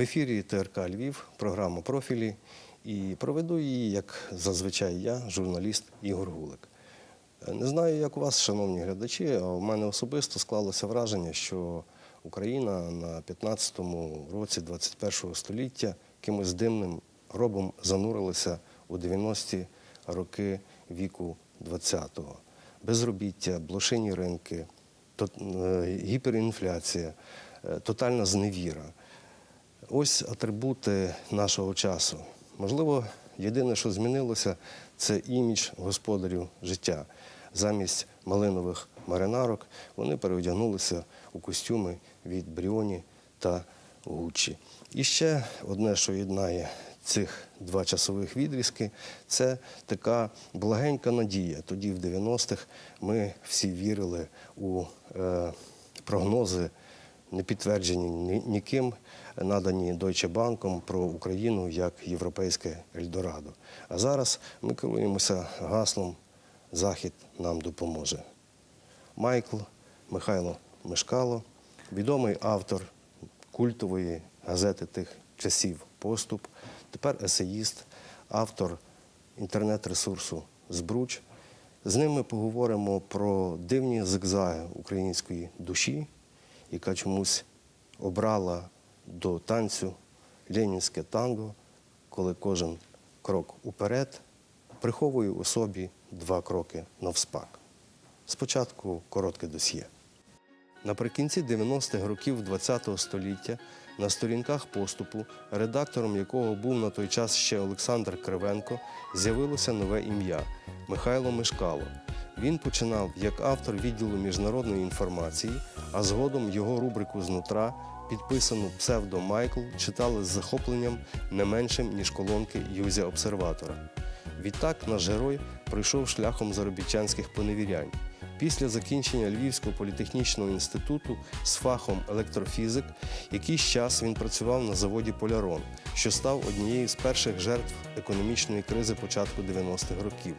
В ефірі ТРК Львів, програма профілі. І проведу її, як зазвичай я, журналіст Ігор Гулик. Не знаю, як у вас, шановні глядачі, а у мене особисто склалося враження, що Україна на 15-му році 21-го століття якимось дивним робом занурилася у 90-ті роки віку 20-го. Безробіття, блошині ринки, е, гіперінфляція, е, тотальна зневіра. Ось атрибути нашого часу. Можливо, єдине, що змінилося, це імідж господарів життя. Замість малинових маринарок вони переодягнулися у костюми від Бріоні та Гуччі. І ще одне, що єднає цих два часових відрізки, це така благенька надія. Тоді, в 90-х, ми всі вірили у е, прогнози не підтверджені ніким, надані Deutsche Банком про Україну як європейське Ельдорадо. А зараз ми керуємося гаслом Захід нам допоможе. Майкл Михайло Мешкало, відомий автор культової газети тих часів Поступ, тепер есеїст, автор інтернет-ресурсу Збруч. З ним ми поговоримо про дивні зигзаги української душі, яка чомусь обрала до танцю ленінське танго, коли кожен крок уперед приховує у собі два кроки навспак. Спочатку коротке досьє. Наприкінці 90-х років ХХ століття на сторінках поступу, редактором якого був на той час ще Олександр Кривенко, з'явилося нове ім'я Михайло Мишкало. Він починав як автор відділу міжнародної інформації, а згодом його рубрику знутра, підписану псевдо Майкл, читали з захопленням не меншим, ніж колонки Юзя Обсерватора. Відтак наш герой пройшов шляхом заробітчанських поневірянь. Після закінчення Львівського політехнічного інституту з фахом електрофізик, якийсь час він працював на заводі Полярон, що став однією з перших жертв економічної кризи початку 90-х років.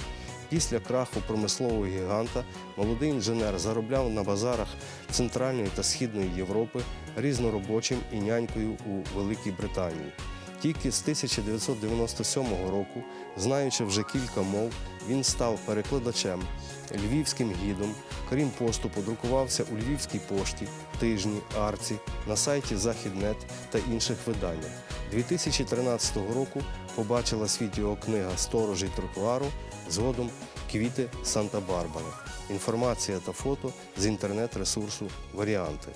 Після краху промислового гіганта молодий інженер заробляв на базарах Центральної та Східної Європи різноробочим і нянькою у Великій Британії. Тільки з 1997 року, знаючи вже кілька мов, він став перекладачем, львівським гідом. Крім поступу, друкувався у Львівській пошті, тижні, арці, на сайті Західнет та інших виданнях. 2013 року побачила світ його книга Сторожі тротуару, згодом Квіти Санта-Барбари. Інформація та фото з інтернет-ресурсу Варіанти.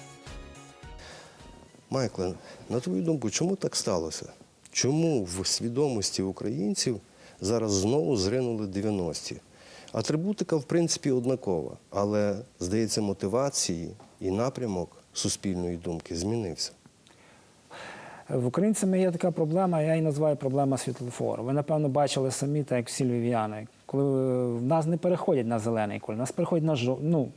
Майкле, на твою думку, чому так сталося? Чому в свідомості українців зараз знову зринули 90-ті? Атрибутика, в принципі, однакова, але, здається, мотивації і напрямок суспільної думки змінився. В українцями є така проблема, я її називаю проблема світлофору. Ви, напевно, бачили самі, так як всі львів'яни, коли е, в нас не переходять на зелений колір, нас переходять на жо... ну,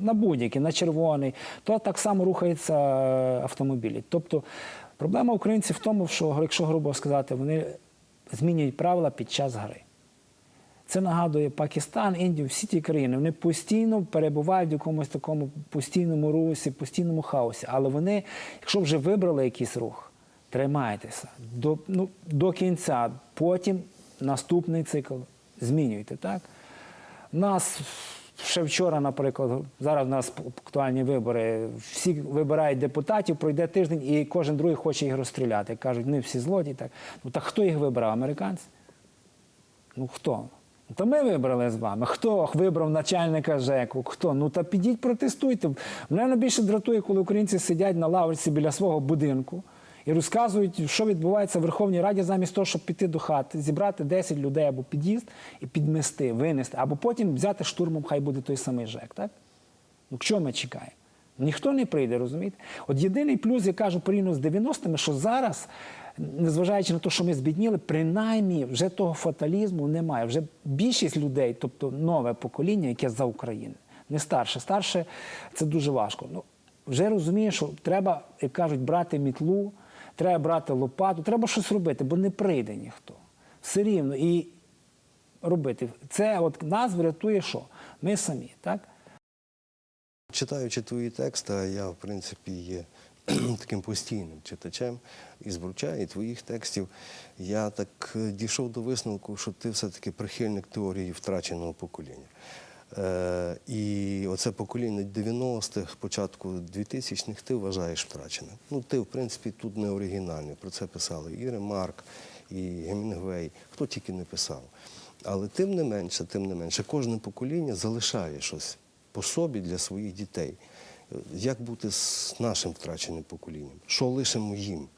на будь-який, на червоний, то так само рухаються е, автомобілі. Тобто проблема українців в тому, що, якщо грубо сказати, вони змінюють правила під час гри. Це нагадує Пакистан, Індію, всі ті країни. Вони постійно перебувають в якомусь такому постійному русі, постійному хаосі. Але вони, якщо вже вибрали якийсь рух, тримайтеся до, ну, до кінця. Потім наступний цикл змінюйте. Так? Нас ще вчора, наприклад, зараз у нас актуальні вибори. Всі вибирають депутатів, пройде тиждень, і кожен другий хоче їх розстріляти. Кажуть, вони всі злодії. Так. Ну так хто їх вибрав? Американці? Ну хто? Ну, то ми вибрали з вами. Хто вибрав начальника ЖЕКу? Хто? Ну та підіть протестуйте. Мене найбільше дратує, коли українці сидять на лавриці біля свого будинку і розказують, що відбувається в Верховній Раді, замість того, щоб піти до хати, зібрати 10 людей або під'їзд і підмести, винести, або потім взяти штурмом, хай буде той самий ЖЕК. Так? Ну, що ми чекаємо? Ніхто не прийде, розумієте? От єдиний плюс, я кажу порівняно з 90-ми, що зараз, незважаючи на те, що ми збідніли, принаймні вже того фаталізму немає. Вже більшість людей, тобто нове покоління, яке за Україну, не старше. Старше це дуже важко. Ну, вже розуміє, що треба, як кажуть, брати мітлу, треба брати лопату, треба щось робити, бо не прийде ніхто. Все рівно. І робити. Це от нас врятує що? Ми самі, так? Читаючи твої тексти, я, в принципі, є таким постійним читачем і збруча, і твоїх текстів, я так е, дійшов до висновку, що ти все-таки прихильник теорії втраченого покоління. Е, і оце покоління 90-х, початку 2000-х ти вважаєш втраченим. Ну, ти, в принципі, тут не оригінальний. Про це писали і Ремарк, і Гемінгвей, хто тільки не писав. Але тим не менше, тим не менше, кожне покоління залишає щось по собі для своїх дітей. Е, Як бути з нашим втраченим поколінням? Що лишимо їм?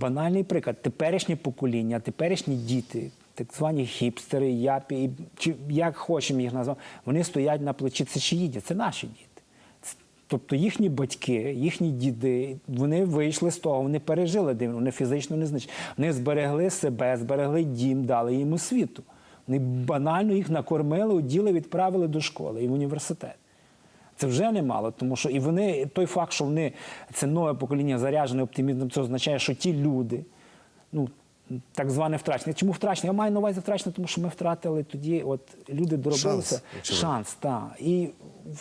Банальний приклад. Теперішнє покоління, теперішні діти, так звані хіпстери, япі, чи як хочемо їх назвати, вони стоять на плечі. Це чиї діти? Це наші діти. Тобто їхні батьки, їхні діди, вони вийшли з того, вони пережили дивно, вони фізично не знищені. Вони зберегли себе, зберегли дім, дали їм освіту. Вони банально їх накормили, оділи, відправили до школи і в університет. Це вже немало, тому що і вони, той факт, що вони це нове покоління заряджене оптимізмом, це означає, що ті люди, ну так зване втрачені. Чому втрачені? Я маю на увазі втрачені, тому що ми втратили тоді, от люди доробилися Шанс, шанс, так. І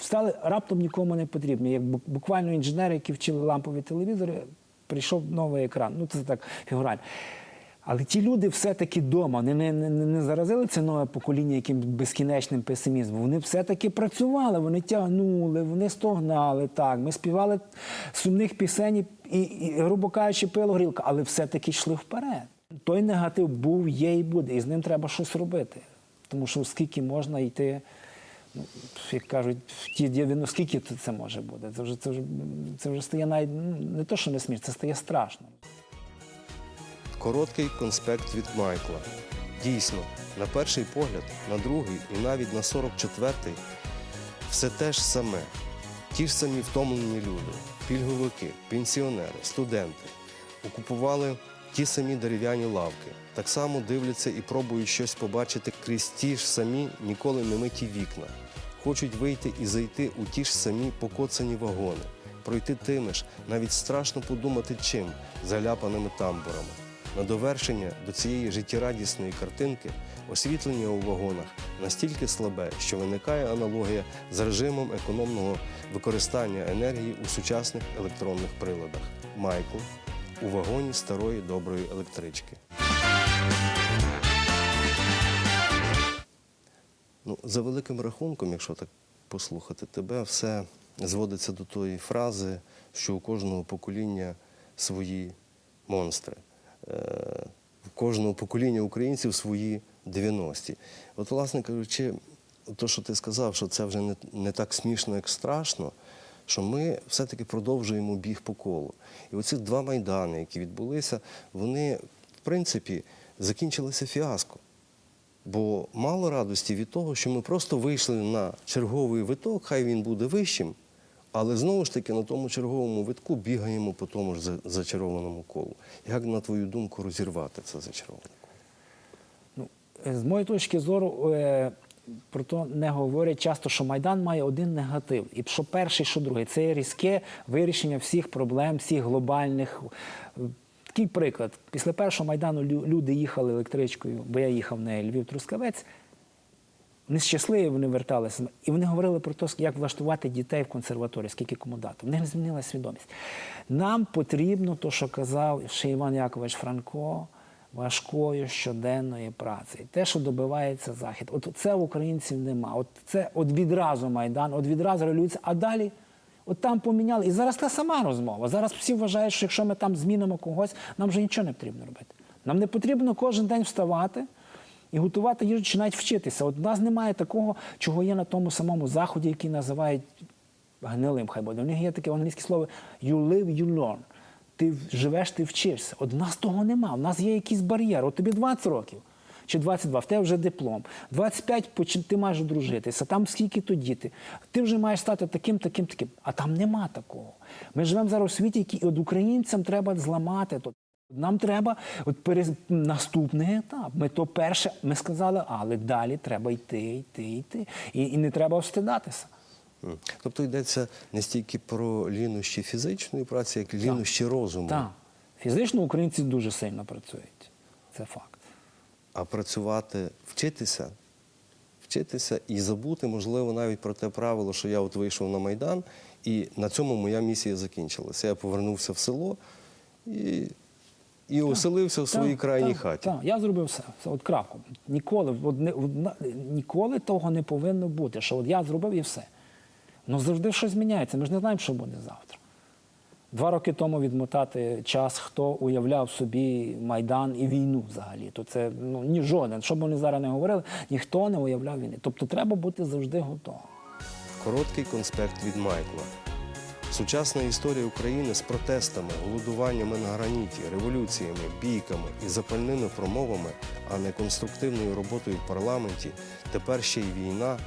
стали раптом нікому не потрібні. Як буквально інженери, які вчили лампові телевізори, прийшов новий екран. Ну це так фігурально. Але ті люди все-таки вдома, вони не, не, не не заразили це нове покоління яким безкінечним песимізмом. Вони все-таки працювали, вони тягнули, вони стогнали. Так, ми співали сумних пісень і, і грубо кажучи, пило горілка, але все-таки йшли вперед. Той негатив був, є і буде, і з ним треба щось робити. Тому що скільки можна йти, ну, як кажуть, ті 90, скільки це може бути? Це вже, це вже, це вже стає навіть ну, не то, що не смішно, це стає страшно. Короткий конспект від Майкла. Дійсно, на перший погляд, на другий і навіть на 44-й все те ж саме. Ті ж самі втомлені люди, пільговики, пенсіонери, студенти окупували ті самі дерев'яні лавки, так само дивляться і пробують щось побачити крізь ті ж самі ніколи не миті вікна. Хочуть вийти і зайти у ті ж самі покоцані вагони, пройти тими ж, навіть страшно подумати чим, заляпаними тамбурами. На довершення до цієї життєрадісної картинки освітлення у вагонах настільки слабе, що виникає аналогія з режимом економного використання енергії у сучасних електронних приладах. Майкл у вагоні старої доброї електрички. Ну, за великим рахунком, якщо так послухати тебе, все зводиться до тої фрази, що у кожного покоління свої монстри. Е, У кожного покоління українців свої 90-ті. От, власне кажучи, то, що ти сказав, що це вже не, не так смішно, як страшно, що ми все-таки продовжуємо біг по колу. І оці два майдани, які відбулися, вони, в принципі, закінчилися фіаско. Бо мало радості від того, що ми просто вийшли на черговий виток, хай він буде вищим, але знову ж таки на тому черговому витку бігаємо по тому ж зачарованому колу. Як, на твою думку, розірвати це зачароване коло? Ну, е, з моєї точки зору, е, про то не говорять часто, що Майдан має один негатив. І що перший, що другий. Це різке вирішення всіх проблем, всіх глобальних. Такий приклад. Після першого Майдану люди їхали електричкою, бо я їхав нею Львів-Трускавець. Вони щасливі, вони верталися. І вони говорили про те, як влаштувати дітей в консерваторії, скільки кому дати. В них змінилася свідомість. Нам потрібно, то, що казав ще Іван Якович Франко, важкою щоденної праці. Те, що добивається Захід. От це в українців нема. От це от відразу Майдан, от відразу революція, а далі. От там поміняли. І зараз та сама розмова. Зараз всі вважають, що якщо ми там змінимо когось, нам вже нічого не потрібно робити. Нам не потрібно кожен день вставати і готувати їжу чи навіть вчитися. От у нас немає такого, чого є на тому самому заході, який називають гнилим, хай буде. У них є таке англійське слово you live, you learn. Ти живеш, ти вчишся. От у нас того нема. У нас є якийсь бар'єр. От тобі 20 років. Чи 22, в тебе вже диплом. 25 ти маєш одружитися, там скільки то діти. Ти вже маєш стати таким, таким, таким. А там нема такого. Ми живемо зараз у світі, який от українцям треба зламати. то. Нам треба от перез... наступний етап. Ми то перше, ми сказали, але далі треба йти, йти, йти. І, і не треба встидатися. Тобто йдеться не стільки про лінощі фізичної праці, як лінощі розуму. Так. Фізично українці дуже сильно працюють. Це факт. А працювати, вчитися, вчитися і забути, можливо, навіть про те правило, що я от вийшов на Майдан, і на цьому моя місія закінчилася. Я повернувся в село і, і оселився в своїй Так, крайній так, хаті. Так, я зробив все. все от крапку. Ніколи, от, не- от ніколи того не повинно бути, що от я зробив і все. Ну завжди щось зміняється. Ми ж не знаємо, що буде завтра. Два роки тому відмотати час, хто уявляв собі Майдан і війну взагалі. То це ну, ні жоден. Що б вони зараз не говорили, ніхто не уявляв війни. Тобто треба бути завжди готовим. Короткий конспект від Майкла. Сучасна історія України з протестами, голодуваннями на граніті, революціями, бійками і запальними промовами, а не конструктивною роботою в парламенті, тепер ще й війна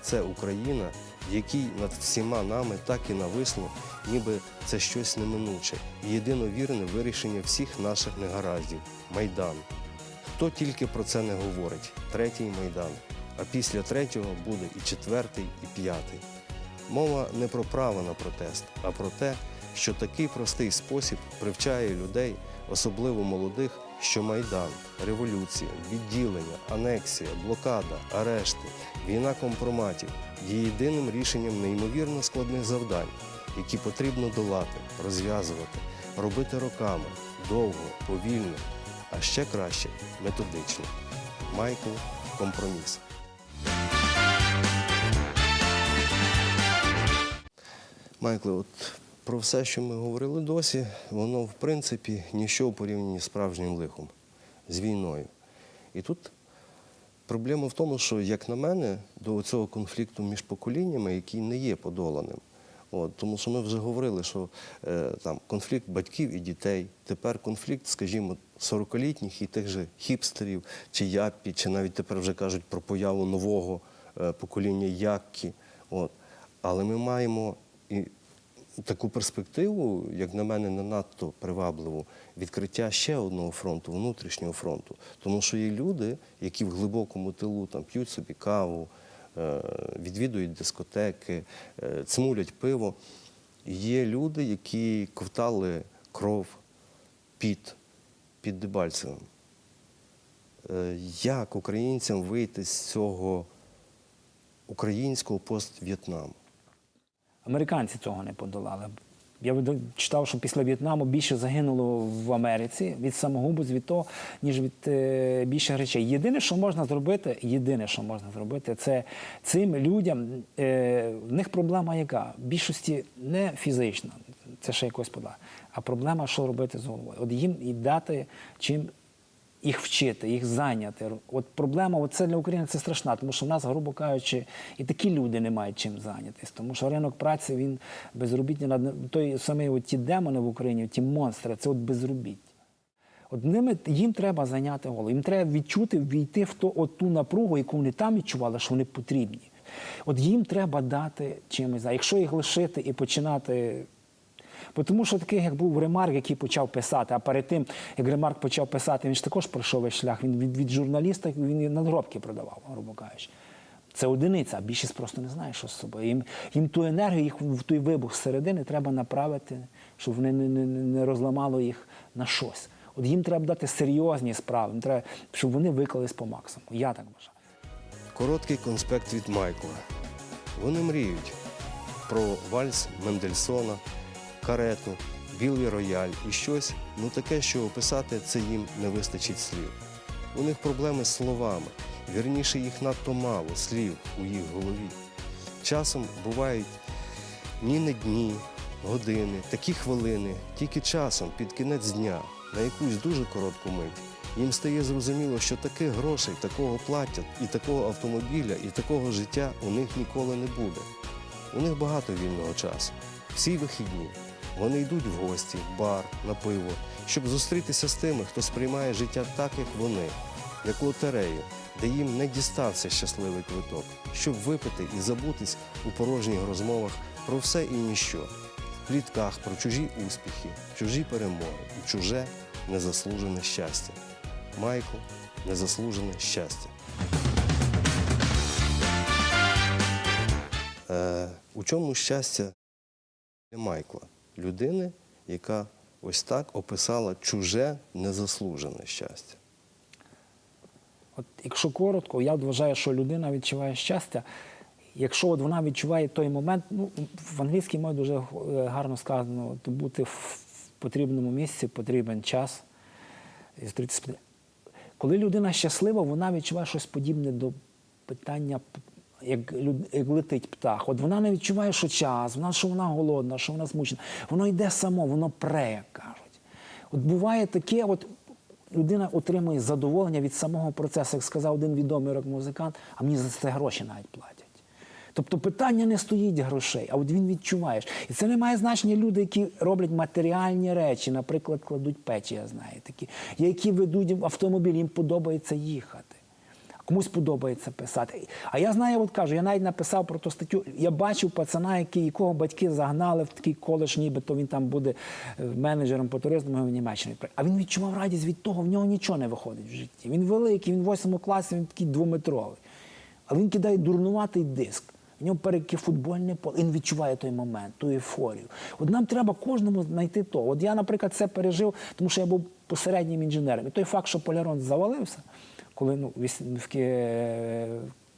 це Україна, в якій над всіма нами так і нависло, ніби це щось неминуче і єдиновірне вирішення всіх наших негараздів Майдан. Хто тільки про це не говорить? Третій майдан. А після третього буде і четвертий, і п'ятий. Мова не про право на протест, а про те, що такий простий спосіб привчає людей, особливо молодих, що майдан, революція, відділення, анексія, блокада, арешти, війна компроматів є єдиним рішенням неймовірно складних завдань, які потрібно долати, розв'язувати, робити роками, довго, повільно, а ще краще методично. Майкл Компроміс. Майкле, от про все, що ми говорили досі, воно в принципі ніщо в з справжнім лихом, з війною. І тут проблема в тому, що, як на мене, до цього конфлікту між поколіннями, який не є подоланим. От, тому що ми вже говорили, що е, там конфлікт батьків і дітей, тепер конфлікт, скажімо, 40-літніх і тих же хіпстерів, чи яппі, чи навіть тепер вже кажуть про появу нового е, покоління яккі. От. Але ми маємо і таку перспективу, як на мене, не надто привабливу, відкриття ще одного фронту, внутрішнього фронту. Тому що є люди, які в глибокому тилу там п'ють собі каву, е, відвідують дискотеки, е, цмулять пиво. Є люди, які ковтали кров, під, під Дебальцевим. Е, Як українцям вийти з цього українського пост-В'єтнаму? Американці цього не подолали. Я читав, що після В'єтнаму більше загинуло в Америці від самогубств, від того, ніж від е, більше речей. Єдине, що можна зробити, єдине, що можна зробити, це цим людям. Е, в них проблема яка? В більшості не фізична, це ще якось подала, а проблема, що робити з головою. От їм і дати чим їх вчити, їх зайняти. От проблема, от це для України це страшна, тому що в нас, грубо кажучи, і такі люди не мають чим зайнятися. Тому що ринок праці він безробітний той самий от ті демони в Україні, ті монстри, це от безробіття. От ними їм треба зайняти голову. Їм треба відчути, війти в ту, от ту напругу, яку вони там відчували, що вони потрібні. От їм треба дати чимось. Якщо їх лишити і починати Тому що таких, як був Ремарк, який почав писати, а перед тим, як Ремарк почав писати, він ж також пройшов весь шлях. Він від, від журналіста він надгробки продавав, грубо кажучи. Це одиниця, а більшість просто не знає, що з собою. Їм, їм ту енергію, їх в той вибух зсередини треба направити, щоб вони не, не, не розламало їх на щось. От їм треба дати серйозні справи, їм треба, щоб вони виклались по максимуму. Я так вважаю. Короткий конспект від Майкла. Вони мріють про вальс Мендельсона, карету, білий рояль і щось, ну таке, що описати це їм не вистачить слів. У них проблеми з словами. Вірніше, їх надто мало слів у їх голові. Часом бувають ні не дні, години, такі хвилини, тільки часом під кінець дня, на якусь дуже коротку мить. Їм стає зрозуміло, що таких грошей, такого плаття, і такого автомобіля, і такого життя у них ніколи не буде. У них багато вільного часу. Всі вихідні. Вони йдуть в гості, в бар, на пиво, щоб зустрітися з тими, хто сприймає життя так, як вони, як лотерею, де їм не дістався щасливий квиток, щоб випити і забутись у порожніх розмовах про все і ніщо, в плітках про чужі успіхи, чужі перемоги чуже незаслужене щастя. Майкл, незаслужене щастя. Е, у чому щастя для Майкла? Людини, яка ось так описала чуже незаслужене щастя. От якщо коротко, я вважаю, що людина відчуває щастя. Якщо от вона відчуває той момент, ну в англійській мові дуже е, гарно сказано, то бути в потрібному місці потрібен час. Коли людина щаслива, вона відчуває щось подібне до питання, як, як летить птах. От вона не відчуває, що час, вона, що вона голодна, що вона змучена. Воно йде само, воно пре, як кажуть. От буває таке, от людина отримує задоволення від самого процесу, як сказав один відомий рок-музикант, а мені за це гроші навіть платять. Тобто питання не стоїть грошей, а от він відчуваєш. І це не має значення люди, які роблять матеріальні речі, наприклад, кладуть печі, я знаю такі, які ведуть автомобіль, їм подобається їхати. Комусь подобається писати. А я знаю, от кажу, я навіть написав про ту статтю. Я бачив пацана, який, якого батьки загнали в такий коледж, нібито він там буде е, менеджером по туризму в Німеччині. А він відчував радість від того, в нього нічого не виходить в житті. Він великий, він в восьмому класі, він такий двометровий. А він кидає дурнуватий диск. В нього переки футбольне поле. Він відчуває той момент, ту ефорію. От нам треба кожному знайти то. От я, наприклад, це пережив, тому що я був посереднім інженером. І той факт, що полярон завалився, коли ну, в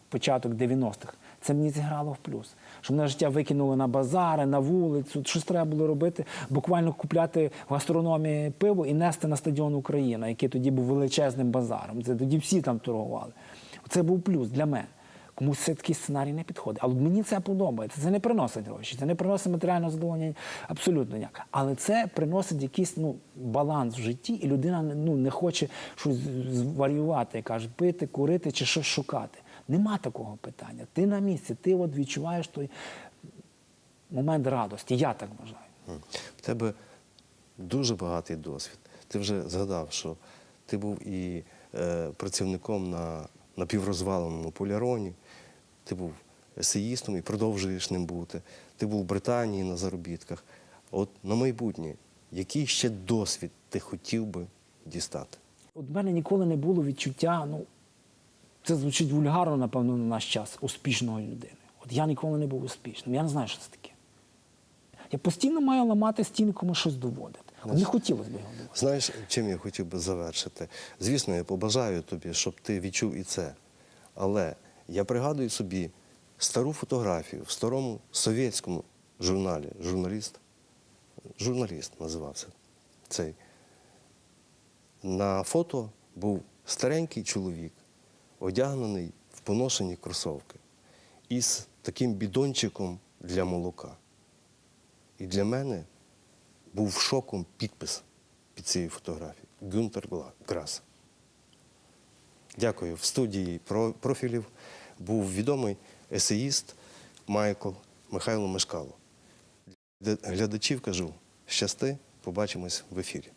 початок 90-х, це мені зіграло в плюс. Що мене життя викинули на базари, на вулицю. Щось треба було робити, буквально купляти в гастрономії пиво і нести на стадіон Україна, який тоді був величезним базаром. Це тоді всі там торгували. Це був плюс для мене. Комусь це такий сценарій не підходить. Але мені це подобається. Це не приносить гроші, це не приносить матеріального задоволення абсолютно ніяк. Але це приносить якийсь ну, баланс в житті, і людина ну, не хоче щось зварювати, каже, пити, курити чи щось шукати. Нема такого питання. Ти на місці, ти от відчуваєш той момент радості. Я так вважаю. В тебе дуже багатий досвід. Ти вже згадав, що ти був і е, працівником на напіврозваленому поляроні, ти був есеїстом і продовжуєш ним бути. Ти був в Британії на заробітках. От на майбутнє, який ще досвід ти хотів би дістати? От в мене ніколи не було відчуття, ну, це звучить вульгарно, напевно, на наш час, успішної людини. От я ніколи не був успішним. Я не знаю, що це таке. Я постійно маю ламати стіни, комусь щось доводити. Не хотілося б його доводити. Знаєш, чим я хотів би завершити? Звісно, я побажаю тобі, щоб ти відчув і це. Але я пригадую собі стару фотографію в старому совєтському журналі. Журналіст, журналіст називався цей. На фото був старенький чоловік, одягнений в поношені кросовки із таким бідончиком для молока. І для мене був шоком підпис під цією фотографією Гюнтер Грас. Дякую. В студії профілів був відомий есеїст Майкл Михайло Мешкало. Для глядачів кажу, щасти, побачимось в ефірі.